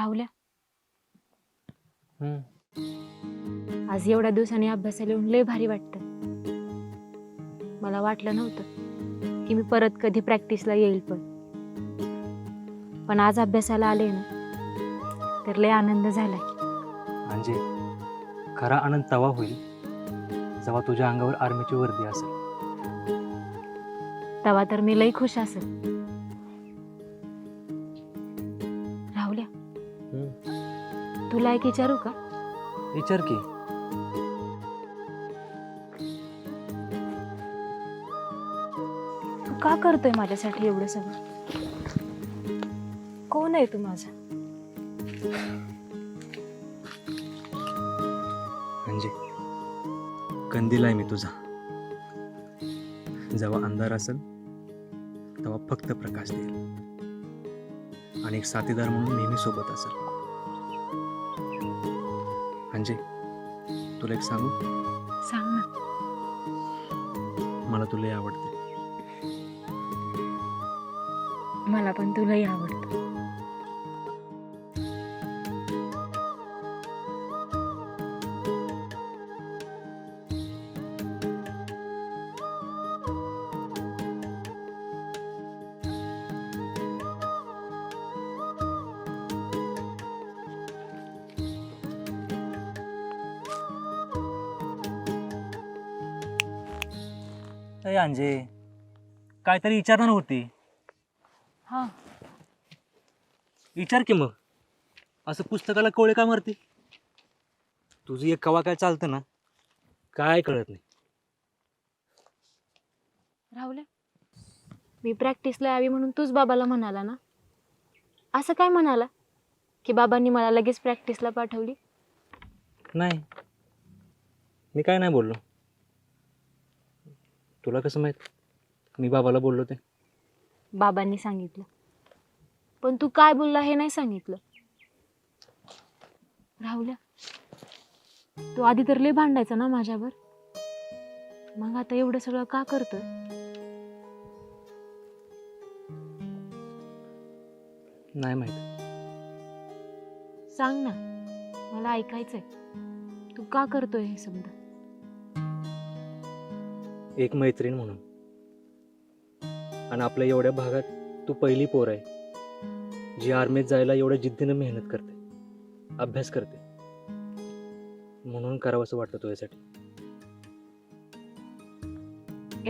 राहुल्या. हम्म. आज एवढ्या दिवसांनी अभ्यासाला येऊन लय भारी वाटतं. मला वाटलं नव्हतं की मी परत कधी प्रॅक्टिसला येईल पण. पण आज अभ्यासाला आले ना तर लय आनंद झालाय म्हणजे खरा आनंद तवा होईल जेव्हा तुझ्या अंगावर आर्मीची वर्दी असेल. तेव्हा तर मी लई खुश असेल. तुला एक विचारू का? विचार की. तू का करतोय माझ्यासाठी एवढं सगळं? कोण आहे तू माझा? म्हणजे कंदील आहे मी तुझा. जेव्हा अंधार असेल तेव्हा फक्त प्रकाश देईल आणि एक साथीदार म्हणून नेहमी सोबत असेल. म्हणजे तुला एक सांगू? सांग ना. मला तुला आवडते. मला पण तुलाही आवडतं. अरे अंजे काहीतरी विचारणार होती. हा. विचार की मग. असं पुस्तकाला कोळे का मारते? तुझी एक कवा काय चालतं ना काय कळत नाही. राहुल्या मी प्रॅक्टिसला यावी म्हणून तूच बाबाला म्हणाला ना. असं काय म्हणाला? की बाबांनी मला लगेच प्रॅक्टिसला पाठवली? नाही. मी काय नाही बोललो. तुला कसं माहीत? मी बाबाला बोललो ते. बाबांनी सांगितलं. पण तू काय बोलला हे नाही सांगितलं. राहुल्या तू आधी तर लय भांडायचा ना माझ्यावर. मग आता एवढं सगळं का करतोय? नाही माहीत. सांग ना. मला ऐकायचंय. तू का करतोय हे समजा? एक मैत्रीण म्हणून. आणि आपल्या एवढ्या भागात तू पहिली पोर आहे जी आर्मीत जायला एवढ्या जिद्दीनं मेहनत करते अभ्यास करते. म्हणून करावं असं वाटतं तुझ्यासाठी.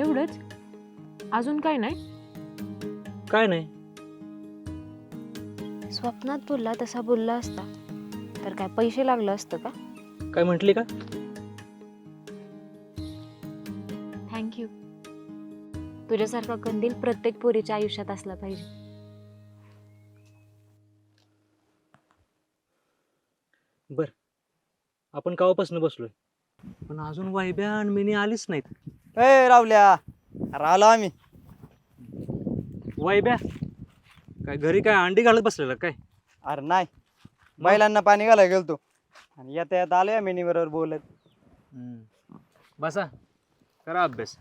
एवढंच? अजून काय नाही? काय नाही. स्वप्नात बोलला तसा बोलला असता तर काय पैसे लागलं असतं का? काय म्हटली का? तुझ्यासारखा कंदील प्रत्येक पोरीच्या आयुष्यात असला पाहिजे. बर. आपण कावापासून बसलोय. पण अजून वायब्या आणि मिनी आलीच नाहीत. ए रावल्या. अरे आलो आम्ही. वायब्या काय घरी काय अंडी घालत बसलेला काय? अरे नाही. बैलांना पाणी घालायला गेलतो. आणि येता येता आलो या मिनी बरोबर बोलत बसा. करा अभ्यास.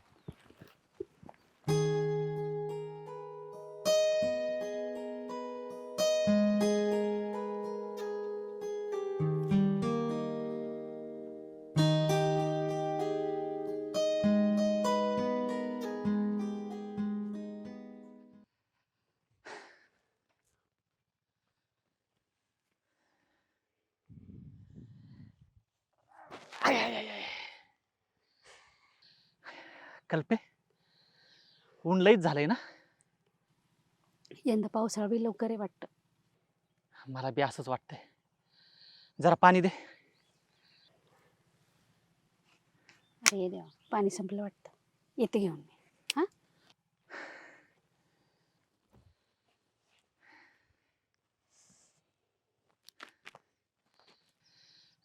कल्पे? ऊन लईच झालंय ना? यंदा पावसाळा बी लवकर आहे वाटतं. मला बी असंच वाटतंय. जरा पाणी दे. अरे देवा पाणी संपलं वाटतं. येते घेऊन मी. हां?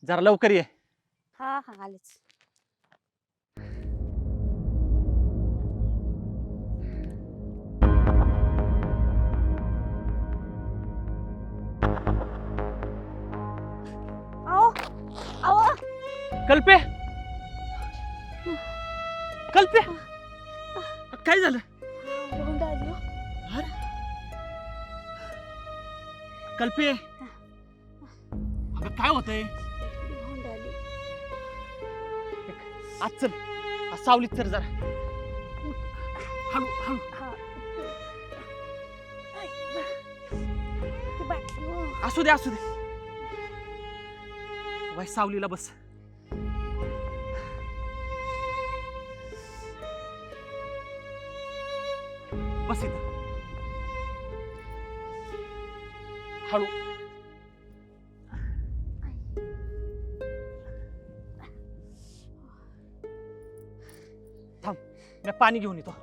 जरा लवकर ये. हां हां आलेच. कल्पे? कल्पे? काय झालं. कल्पे. काय होतंय. आज चल. आज सावलीत चल जरा. हळू हळू. असू दे असू दे. वाय सावलीला बस. बस इथं हळू थांब मी पाणी घेऊन येतो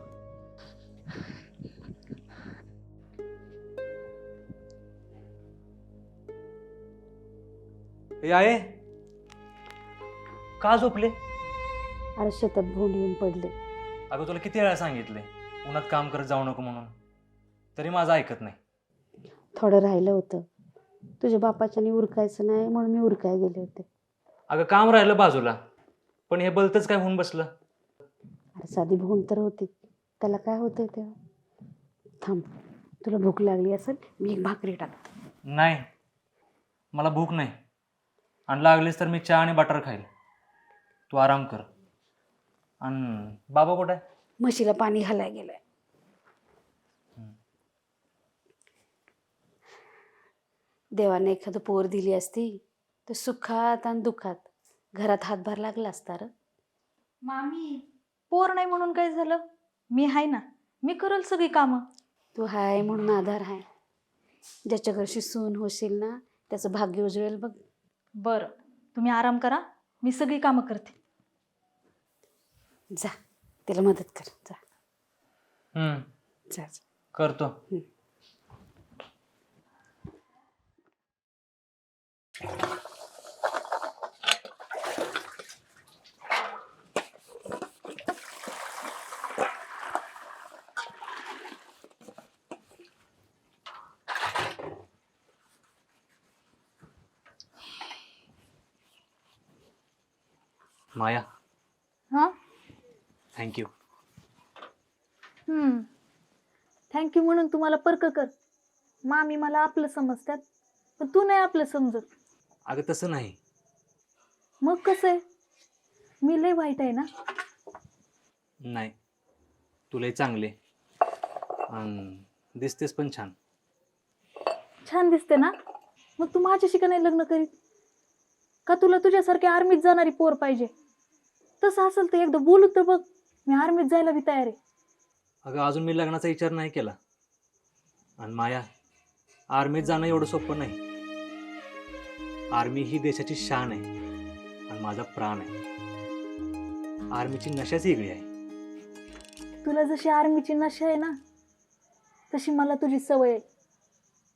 ए आहे का झोपले अरे शेतात भोंड येऊन पडले अगं तुला किती वेळा सांगितले उन्हात काम करत जाऊ नको म्हणून. तरी माझं ऐकत नाही. थोडं राहिलं होतं. तुझ्या बापाच्याने उरकायचं नाही म्हणून मी उरकाय गेले होते. अगं काम राहिलं बाजूला. पण हे बलतच काय होऊन बसलं? अरे साधी भोंड तर होती. त्याला काय होतंय तेव्हा? थांब तुला भूक लागली असेल मी एक भाकरी टाकते. नाही. मला भूक नाही. आणि लागलीच तर मी चहा आणि बटर खाईल. तू आराम कर. आणि बाबा कुठे आहे? म्हशीला पाणी घालाय गेलंय. देवाने एखादं पोर दिली असती तर सुखात आणि दुखात घरात हातभार लागला असता र. मामी पोर नाही म्हणून काय झालं? मी आहे ना मी करल सगळी कामं. तू हाय म्हणून आधार आहे ज्याच्या घरशी सून होशील ना त्याचं भाग्य उजवेल बघ. बरं तुम्ही आराम करा मी सगळी कामं करते. जा. तिला मदत कर. जा. हम्म, जा जा. करतो. माया. थँक्यू थँक्यू म्हणून तुम्हाला पर्क कर. मामी मला आपलं समजतात पण तू नाही आपलं समजत. अगं तसं नाही. मग कसं आहे? मी लय वाईट आहे ना? नाही. तुलाही चांगले दिसतेस पण छान. छान दिसते ना? मग तू माझ्याशी का नाही लग्न करीत? का तुला तुझ्यासारखी आर्मीत जाणारी पोर पाहिजे? तसं असेल तर एकदा बोलू तर बघ. मी आर्मीत जायला बी तयार आहे. अगं अजून मी लग्नाचा विचार नाही केला. आणि माया आर्मीत जाणं एवढं सोपं नाही. आर्मी ही देशाची शान आहे आणि माझा प्राण आहे. आर्मीची नशाच वेगळी आहे. तुला जशी आर्मीची नशा आहे ना तशी मला तुझी सवय आहे.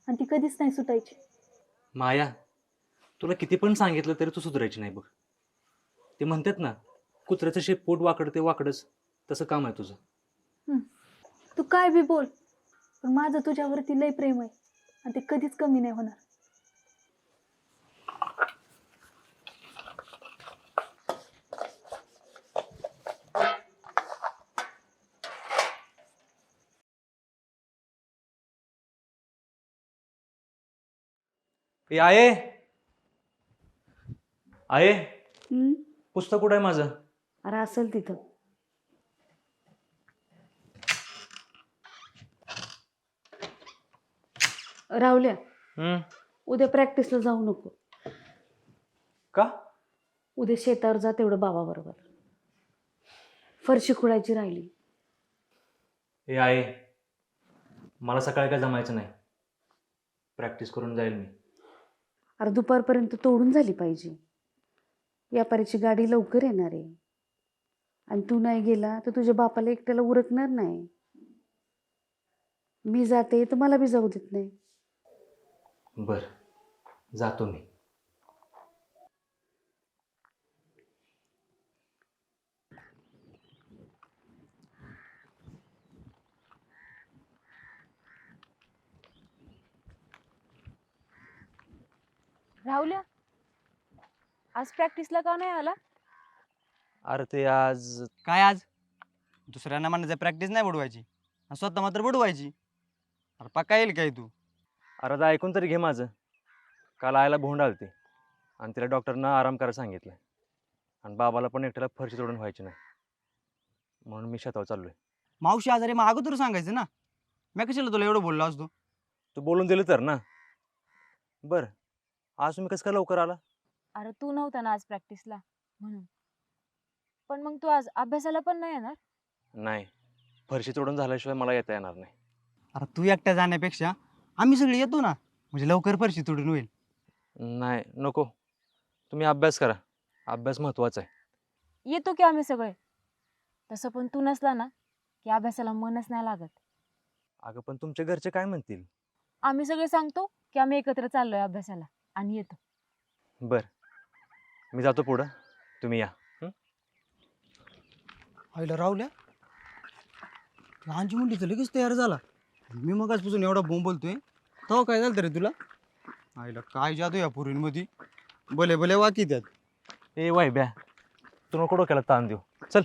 आणि ती कधीच नाही सुटायची. माया तुला किती पण सांगितलं तरी तू सुधारायची नाही बघ. ते म्हणतात ना कुत्र्याचं शेपूट वाकडं ते वाकडंच. तसं काम आहे तुझं. तू काय बी बोल पण माझं तुझ्यावरती लय प्रेम आहे आणि ते कधीच कमी नाही होणार. ए आहे आहे हं? पुस्तक कुठं आहे माझं? अरे असेल तिथं. राहुल्या हम्म, उद्या प्रॅक्टिसला जाऊ नको. का? उद्या शेतावर जा तेवढं बाबाबरोबर. फरशी खुळायची राहिली. ए आहे मला सकाळी काय जमायचं नाही. प्रॅक्टिस करून जाईल मी. अरे दुपारपर्यंत तोडून झाली पाहिजे. व्यापाऱ्याची गाडी लवकर येणार आहे. आणि तू नाही गेला तर तुझ्या बापाला एकट्याला उरकणार नाही. मी जाते तर मला बी जाऊ देत नाही. बर जातो मी. राहुल्या आज प्रॅक्टिसला का नाही आला? अरे ते आज काय आज? दुसऱ्यांना म्हणायचं प्रॅक्टिस नाही बुडवायची. आणि स्वतः मात्र बुडवायची. अरे पक्का येईल काय तू? अरे आता ऐकून तरी घे माझं. काल आयला भोंड आलते आणि तिला डॉक्टरनं आराम करायला सांगितलं. आणि बाबाला पण एकट्याला फरशी तोडून व्हायची नाही. म्हणून मी शेतावर चाललोय. मावशी आजारी मग अगोदर सांगायचं ना. मी कशाला तुला एवढं बोललो असतो? तू बोलून दिलं तर ना. बरं आज तुम्ही कसं काय लवकर आला? अरे तू नव्हता ना आज प्रॅक्टिसला म्हणून. पण मग तू आज अभ्यासाला पण नाही येणार? नाही फरशी तोडून झाल्याशिवाय मला येता येणार नाही. अरे तू एकट्या जाण्यापेक्षा आम्ही सगळे येतो ना म्हणजे लवकर परशी तोडून होईल. नाही नको. तुम्ही अभ्यास करा. अभ्यास महत्त्वाचा आहे. येतो की आम्ही सगळे? तसं पण तू नसला ना की अभ्यासाला मनच नाही लागत. अगं पण तुमच्या घरचे काय म्हणतील? आम्ही सगळे सांगतो की आम्ही एकत्र चाललोय अभ्यासाला आणि येतो. बरं. मी जातो पुढं. तुम्ही या. आईला राहुल्या? लहानची मुंडी तर लगेच तयार झाला. मी मग आजपासून एवढा बोंब बोलतोय तेव्हा काय झालं रे तुला? आईला काय जादू या पुरींमध्ये? भले भले वाकी त्यात. ए वाय ब्या तू नको डोक्याला ताण देऊ. चल.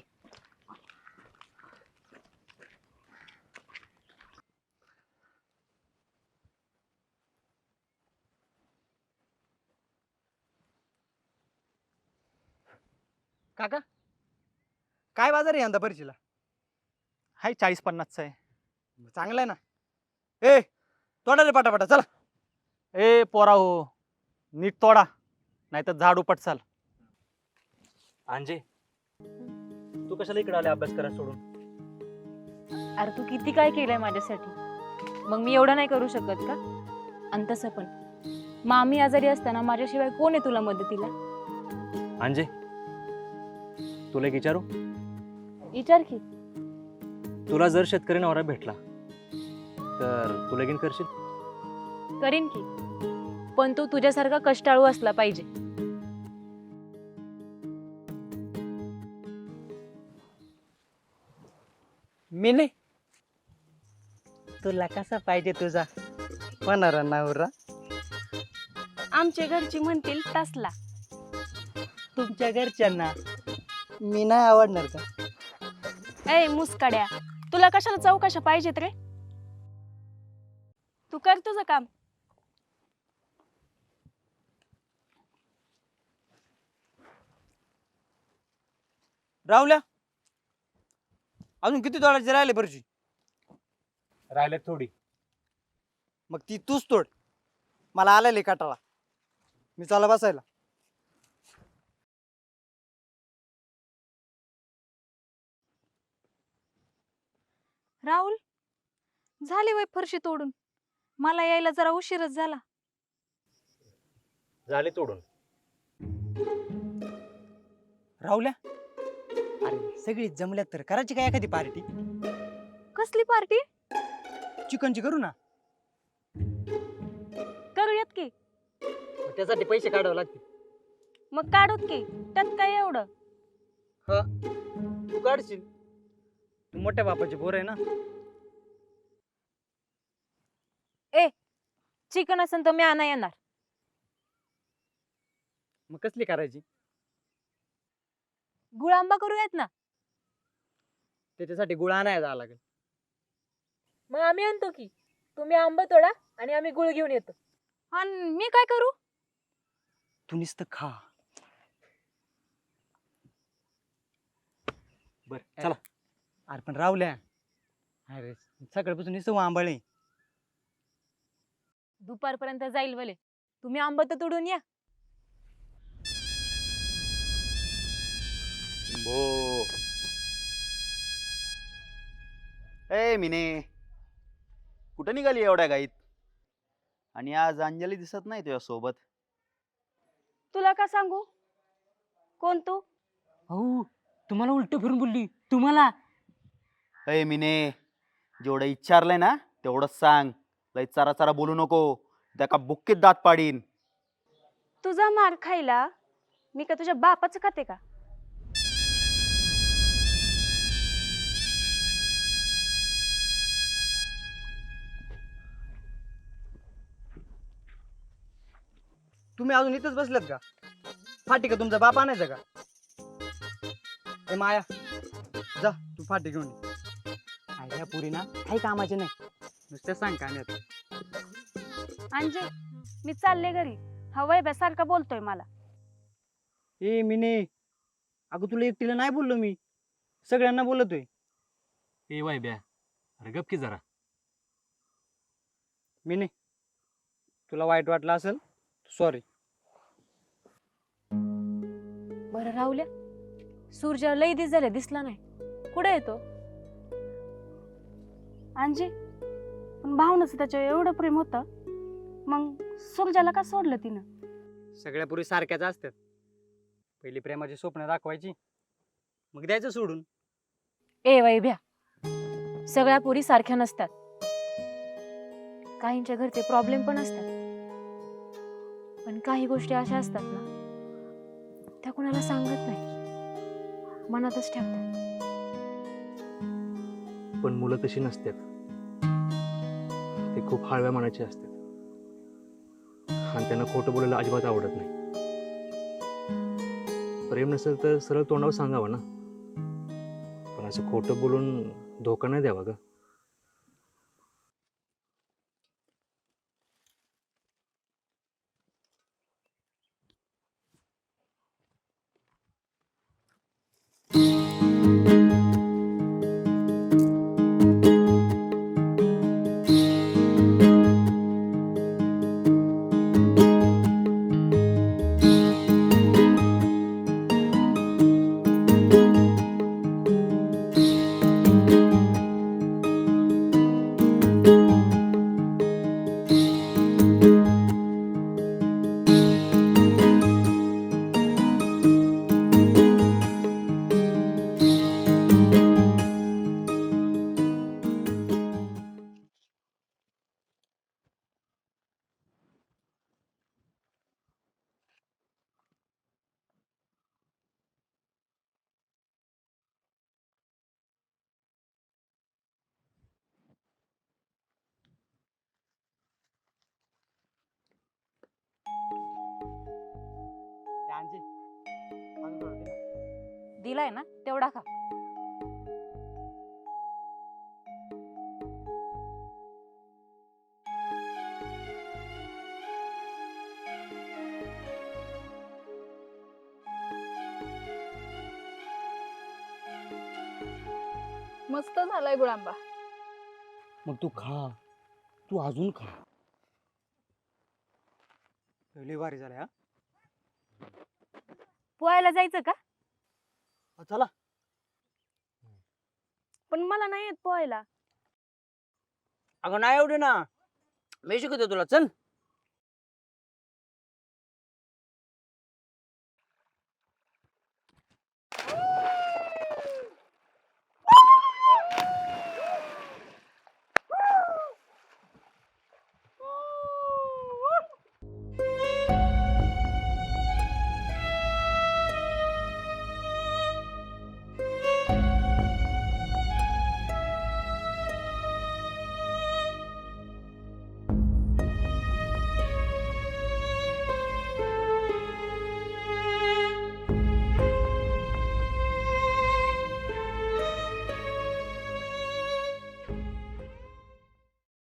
काका काय बाजार आहे यंदा परीक्षेला हाय चाळीस पन्नासचा आहे. चांगला आहे ना? ए तोडा रे पाटापाटा चला. ए पोरा हो नीट तोडा नाही तर झाड उपटसाल अंजे तू कशाला इकडे आले अभ्यास करायला सोडून? अरे तू किती काय केलंय माझ्यासाठी? मग मी एवढं नाही करू शकत का? आणि तसं पण. मामी आजारी असताना माझ्याशिवाय कोण आहे तुला मदतीला? अंजे तुला एक विचारू? विचार की. तुला जर शेतकरी नवरा भेटला तर तू लगीन करशील? करीन की. पण तू तुझ्यासारखा कष्टाळू असला पाहिजे. मी नाही तुला कसा पाहिजे तुझा? होणारा नवरा आमच्या घरची म्हणतील तसला. तुमच्या घरच्यांना? मी नाही आवडणार का? ए मुसकाड्या तुला कशाला चौकशा पाहिजेत रे? तू कर तुझं काम. राहुल्या अजून किती तोडायचे राहिले बरची राहिले थोडी. मग ती तूच तोड. मला आलेले काटाळा मी चाला बसायला. राहुल झाली वय फरशी तोडून. मला यायला जरा उशीरच झाला. झाले तोडून. राहुल्या? अरे सगळी जमल्यात तर करायची काय एखादी पार्टी कसली पार्टी चिकनची करू ना. करूयात की. त्यासाठी पैसे काढावे लागतील. मग काढूत की त्यात काय एवढं? तू काढशील. तू मोठ्या बापाची बोर आहे ना. चिकन असेल तर मी आणा येणार. मग कसली करायची? गुळ आंबा करूयात ना. त्याच्यासाठी गुळ आणायला जावं लागेल. मग आम्ही आणतो की. तुम्ही आंबा तोडा आणि आम्ही गुळ घेऊन येतो. आणि मी काय करू? तू नुसतं खा. बर चला. अरे पण राहुल्या. अरे सकाळपासून नुसतं आंबाळे दुपारपर्यंत जाईल भले. तुम्ही आंबा तर तोडून या. भो ए मिने. कुठं निघाली एवढ्या गाईत? आणि आज अंजली दिसत नाही तुझ्या सोबत. तुला का सांगू? कोण तू? हो तुम्हाला उलट फिरून बोलली. तुम्हाला? ए मिने जेवढं विचारलंय ना तेवढंच सांग. लय चारा चारा बोलू नको. त्या का बुक्कीत दात पाडीन. तुझा मार खायला मी का तुझ्या बापाचं खाते का? तुम्ही अजून इथंच बसलेत का? फाटी का तुमचा बाप आणायचा का? ए माया जा तू फाटी घेऊन ये. पुरी ना काही कामाचे नाही. नुसतं सांग काय अंजे मी चालले घरी. हवय सारखा बोलतोय मला. ए मिने अगं तुला एकटीला नाही बोललो मी. सगळ्यांना बोलतोय. ए वाय ब्या अरे गप की जरा. मिने तुला वाईट वाटलं असेल सॉरी बरं राहुल्या सूर्जा लई दिस झाले दिसला नाही. कुठे येतो अंजी पण भावनाचं त्याच्यावर एवढं प्रेम होतं. मग सुरजाला का सोडलं तिनं? सगळ्या पुरी सारख्याच असतात. पहिली प्रेमाची स्वप्न दाखवायची. मग द्यायचं सोडून. ए वैभ्या सगळ्या पोरी सारख्या नसतात. काहींच्या घरचे प्रॉब्लेम पण असतात. पण काही गोष्टी अशा असतात ना त्या कुणाला सांगत नाही. मनातच ठेवतात. पण मुलं तशी नसतात. ते खूप हळव्या मनाची असतात. आणि त्यांना खोटं बोलायला अजिबात आवडत नाही. प्रेम नसेल तर सरळ तोंडावर सांगावं ना? पण असं खोटं बोलून धोका नाही द्यावा ग दिलाय ना तेवढा खा. मस्त झालाय गुळांबा. मग तू खा. तू अजून खा. लय भारी झालं हा. पोहायला जायचं का? चला. पण मला नाही येत पोहायला. अगं नाही एवढे ना. मी शिकवतो तुला. चल.